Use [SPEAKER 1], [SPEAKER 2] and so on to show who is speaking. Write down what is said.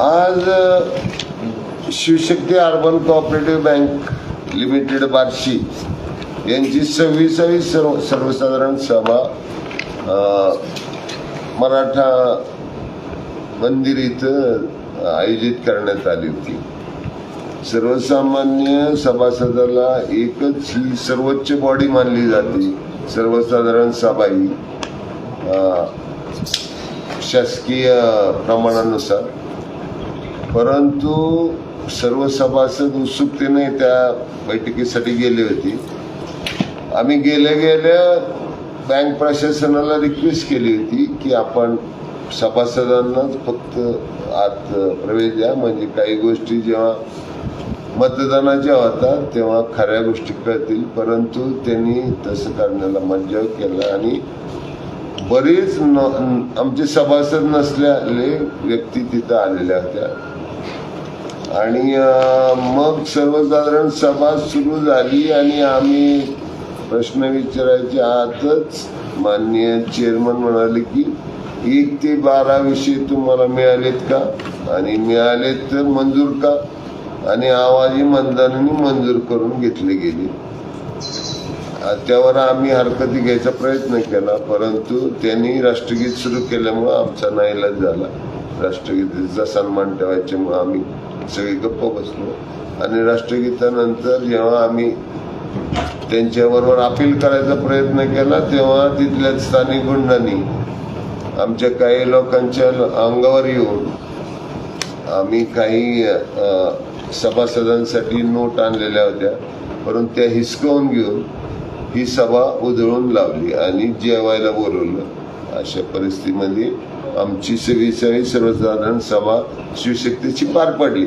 [SPEAKER 1] आज Shivshakti urban cooperative bank limited Barshi यांची सव्वीसावी सर्व सर्वसाधारण सभा मराठा मंदिर इथं आयोजित करण्यात आली होती. सर्वसामान्य सभासदाला एकच ही सर्वोच्च बॉडी मानली जाते सर्वसाधारण सभा ही. शासकीय प्रमाणानुसार. परंतु सर्व सभासद उत्सुकतेने त्या बैठकीसाठी गेले होते. आम्ही गेल्या गेल्या बँक प्रशासनाला रिक्वेस्ट केली होती की आपण सभासदांनाच फक्त आत प्रवेश द्या. म्हणजे काही गोष्टी जेव्हा मतदानाच्या होतात तेव्हा खऱ्या गोष्टी कळतील. परंतु त्यांनी तसं करण्याला मंजूर केला आणि बरेच न- आमचे सभासद नसलेले व्यक्ती तिथं आलेल्या होत्या. आणि मग सर्वसाधारण सभा सुरू झाली आणि आम्ही प्रश्न विचारायच्या आतच माननीय चेअरमन म्हणाले की एक ते बारा विषय तुम्हाला मिळालेत का? आणि मिळालेत तर मंजूर का? आणि आवाजी मतदानाने मंजूर करून घेतले गेले. त्यावर आम्ही हरकती घ्यायचा प्रयत्न केला परंतु त्यांनी राष्ट्रगीत सुरू केल्यामुळं आमचा नाईलाज झाला. राष्ट्रगीताचा सन्मान ठेवायच्यामुळं आम्ही सगळे गप्प बसलो. आणि राष्ट्रगीतानंतर जेव्हा आम्ही त्यांच्याबरोबर अपील करायचा प्रयत्न केला तेव्हा तिथल्या स्थानिक गुंडांनी आमच्या काही लोकांच्या अंगावर येऊन आम्ही काही सभासदांसाठी नोट आणलेल्या होत्या. परंतु त्या हिसकावून घेऊन ही सभा उधळून लावली आणि जेवायला बोलवलं. अशा परिस्थितीमध्ये आमची सव्वीसावी सर्वसाधारण सभा शिवशक्तीची पार पडली.